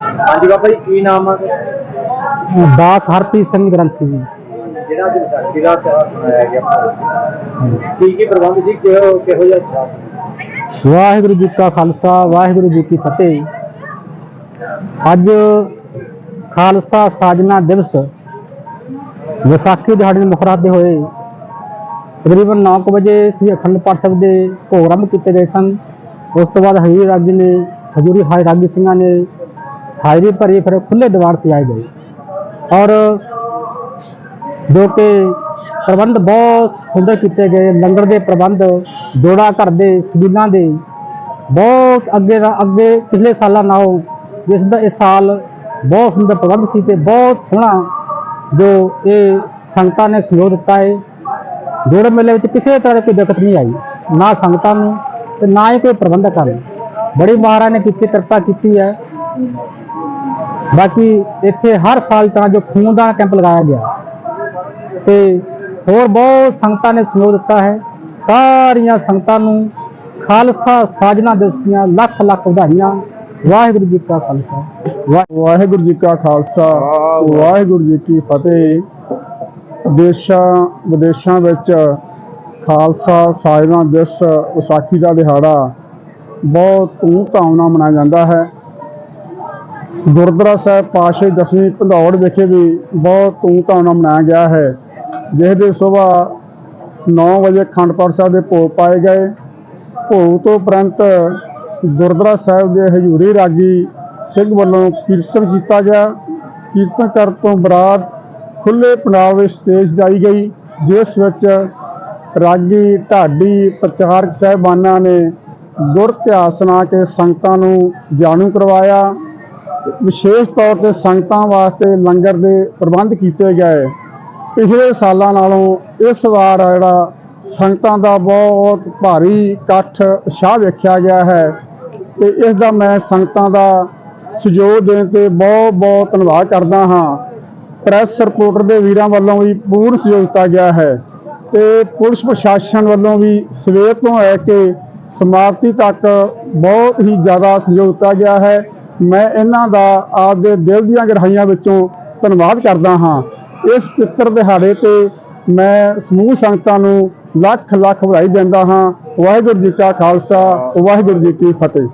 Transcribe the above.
ਹਾਂਜੀ ਬਾਬਾ ਜੀ ਕੀ ਨਾਮ ਆ? ਦਾਸ ਹਰਪ੍ਰੀਤ ਸਿੰਘ ਗ੍ਰੰਥੀ ਜੀ। ਜਿਹੜਾ ਅੱਜ ਵਿਸਾਖੀ ਦਾ ਤਿਉਹਾਰ ਮਨਾਇਆ ਗਿਆ। ਕੀ ਕੀ ਪ੍ਰਬੰਧ ਸੀ? ਕਿਹੋ ਕਿਹੋ ਜਿਹਾ ਅੱਛਾ? ਵਾਹਿਗੁਰੂ ਜੀ ਕਾ ਖਾਲਸਾ ਵਾਹਿਗੁਰੂ ਜੀ ਕੀ ਫਤਿਹ। ਅੱਜ ਖਾਲਸਾ ਸਾਜਨਾ ਦਿਵਸ ਵਿਸਾਖੀ ਦਿਹਾੜੇ ਨੂੰ ਮੁਖਰਾਦੇ ਹੋਏ ਤਕਰੀਬਨ 9 ਵਜੇ ਸ੍ਰੀ ਅਖੰਡ ਪਾਠ ਸਾਹਿਬ ਦੇ ਭੋਗ ਆਰੰਭ ਕੀਤੇ ਗਏ ਸਨ। ਉਸ ਤੋਂ ਬਾਅਦ ਹਜ਼ੂਰੀ ਰਾਗੀ ਨੇ ਹਜ਼ੂਰੀ ਹਾਈ ਰਾਗੀ ਸਿੰਘਾਂ ਨੇ ਹਾਜ਼ਰੀ ਭਰੀ ਫਿਰ ਖੁੱਲੇ ਦੀਵਾਨ ਸਜਾਏ ਗਏ ਔਰ ਜੋ ਕਿ ਪ੍ਰਬੰਧ ਬਹੁਤ ਸੁੰਦਰ ਕੀਤੇ ਗਏ ਲੰਗਰ ਦੇ ਪ੍ਰਬੰਧ ਜੋੜਾ ਘਰ ਦੇ ਸਬੀਲਾਂ ਦੇ ਬਹੁਤ ਅੱਗੇ ਦਾ ਅੱਗੇ ਪਿਛਲੇ ਸਾਲਾਂ ਨਾਲੋਂ ਜਿਸ ਦਾ, ਇਸ ਸਾਲ ਬਹੁਤ ਸੁੰਦਰ ਪ੍ਰਬੰਧ ਸੀ ਤੇ ਬਹੁਤ ਸੋਹਣਾ ਜੋ ਇਹ ਸੰਗਤਾਂ ਨੇ ਸਹਿਯੋਗ ਦਿੱਤਾ ਹੈ। ਜੋੜ ਮੇਲੇ ਵਿੱਚ ਕਿਸੇ ਤਰ੍ਹਾਂ ਦੀ ਕੋਈ ਦਿੱਕਤ ਨਹੀਂ ਆਈ, ਨਾ ਸੰਗਤਾਂ ਨੂੰ ਤੇ ਨਾ ਹੀ ਕੋਈ ਪ੍ਰਬੰਧਕਾਂ ਨੂੰ। ਬੜੀ ਮਹਾਰਾਜ ਨੇ ਕੀਤੀ, ਕਿਰਪਾ ਕੀਤੀ ਹੈ। ਬਾਕੀ ਇੱਥੇ ਹਰ ਸਾਲ ਤਰ੍ਹਾਂ ਜੋ ਖੂਨਦਾਨ ਕੈਂਪ ਲਗਾਇਆ ਗਿਆ। ਤੇ ਹੋਰ ਬਹੁਤ ਸੰਗਤਾਂ ਨੇ ਸਹਿਯੋਗ ਦਿੱਤਾ ਹੈ। ਸਾਰੀਆਂ ਸੰਗਤਾਂ ਨੂੰ ਖਾਲਸਾ ਸਾਜਨਾ ਦਿਵਸ ਦੀਆਂ ਲੱਖ ਲੱਖ ਵਧਾਈਆਂ। ਵਾਹਿਗੁਰੂ ਜੀ ਕਾ ਖਾਲਸਾ। ਵਾਹਿ- ਵਾਹਿਗੁਰੂ ਜੀ ਕਾ ਖਾਲਸਾ। ਵਾਹਿਗੁਰੂ ਜੀ ਕੀ ਫਤਿਹ। ਦੇਸ਼ਾਂ, ਵਿਦੇਸ਼ਾਂ ਵਿੱਚ ਖਾਲਸਾ ਸਾਜਨਾ ਦਿਵਸ ਵਿਸਾਖੀ ਦਾ ਦਿਹਾੜਾ ਬਹੁਤ ਧੂਮ-ਧਾਮ ਨਾਲ ਮਨਾਇਆ ਜਾਂਦਾ ਹੈ। ਗੁਰਦੁਆਰਾ ਸਾਹਿਬ ਪਾਸ਼ੇ ਦਸਵੀਂ ਭੰਦੌੜ ਵਿਖੇ ਵੀ ਬਹੁਤ ਧੂਮਧਾਮ ਨਾਲ ਮਨਾਇਆ ਗਿਆ ਹੈ। ਜਿਸ ਦੇ ਸਵੇਰ 9 ਵਜੇ ਅਖੰਡ ਪਾਠ ਸਾਹਿਬ ਦੇ ਭੋਗ ਪਾਏ ਗਏ। ਭੋਗ ਤੋਂ ਉਪਰੰਤ ਗੁਰਦੁਆਰਾ ਸਾਹਿਬ ਦੇ ਹਜ਼ੂਰੀ ਰਾਗੀ ਸਿੰਘ ਵੱਲੋਂ ਕੀਰਤਨ ਕੀਤਾ ਗਿਆ। ਕੀਰਤਨ ਕਰਨ ਤੋਂ ਬਾਅਦ ਖੁੱਲੇ ਪੰਜਾਬ ਵਿੱਚ ਸਟੇਜ ਜਾਈ ਗਈ, ਜਿਸ ਵਿੱਚ ਰਾਗੀ ਢਾਡੀ ਪ੍ਰਚਾਰਕ ਸਾਹਿਬਾਨਾਂ ਨੇ ਗੁਰ ਇਤਿਹਾਸ ਸੁਣਾ ਕੇ ਸੰਗਤਾਂ ਨੂੰ ਜਾਣੂ ਕਰਵਾਇਆ। ਵਿਸ਼ੇਸ਼ ਤੌਰ ਤੇ ਸੰਗਤਾਂ ਵਾਸਤੇ ਲੰਗਰ ਦੇ ਪ੍ਰਬੰਧ ਕੀਤੇ ਗਏ। ਪਿਛਲੇ ਸਾਲਾਂ ਨਾਲੋਂ ਇਸ ਵਾਰ ਜਿਹੜਾ ਸੰਗਤਾਂ ਦਾ ਬਹੁਤ ਭਾਰੀ ਇਕੱਠ ਉਤਸ਼ਾਹ ਵੇਖਿਆ ਗਿਆ ਹੈ ਤੇ ਇਸ ਦਾ ਮੈਂ ਸੰਗਤਾਂ ਦਾ ਸਹਿਯੋਗ ਦੇਣ ਤੇ ਬਹੁਤ ਬਹੁਤ ਧੰਨਵਾਦ ਕਰਦਾ ਹਾਂ। ਪ੍ਰੈਸ ਰਿਪੋਰਟਰ ਦੇ ਵੀਰਾਂ ਵੱਲੋਂ ਵੀ ਪੂਰਨ ਸਹਿਯੋਗ ਦਿੱਤਾ ਗਿਆ ਹੈ ਤੇ ਪੁਲਿਸ ਪ੍ਰਸ਼ਾਸਨ ਵੱਲੋਂ ਵੀ ਸਵੇਰ ਤੋਂ ਲੈ ਕੇ ਸਮਾਪਤੀ ਤੱਕ ਬਹੁਤ ਹੀ ਜ਼ਿਆਦਾ ਸਹਿਯੋਗ ਦਿੱਤਾ ਗਿਆ ਹੈ। ਮੈਂ ਇਹਨਾਂ ਦਾ ਆਪਦੇ ਦਿਲ ਦੀਆਂ ਗਹਿਰਾਈਆਂ ਵਿੱਚੋਂ ਧੰਨਵਾਦ ਕਰਦਾ ਹਾਂ। ਇਸ ਪਿੱਤਰ ਦਿਹਾੜੇ ਤੇ ਮੈਂ ਸਮੂਹ ਸੰਗਤਾਂ ਨੂੰ ਲੱਖ ਲੱਖ ਵਧਾਈ ਦਿੰਦਾ ਹਾਂ। ਵਾਹਿਗੁਰੂ ਜੀ ਕਾ ਖਾਲਸਾ, ਵਾਹਿਗੁਰੂ ਜੀ ਕੀ ਫਤਿਹ।